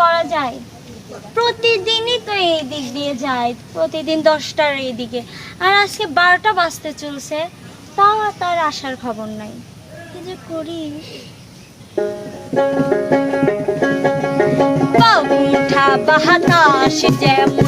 করা যায়? প্রতিদিনই তো এই দিক দিয়ে যায়, প্রতিদিন দশটার এই দিকে। আর আজকে বারোটা বাজতে চলছে, তাও তার আসার খবর নাই। কি যে করি পিঠা বাহাতাস যেমন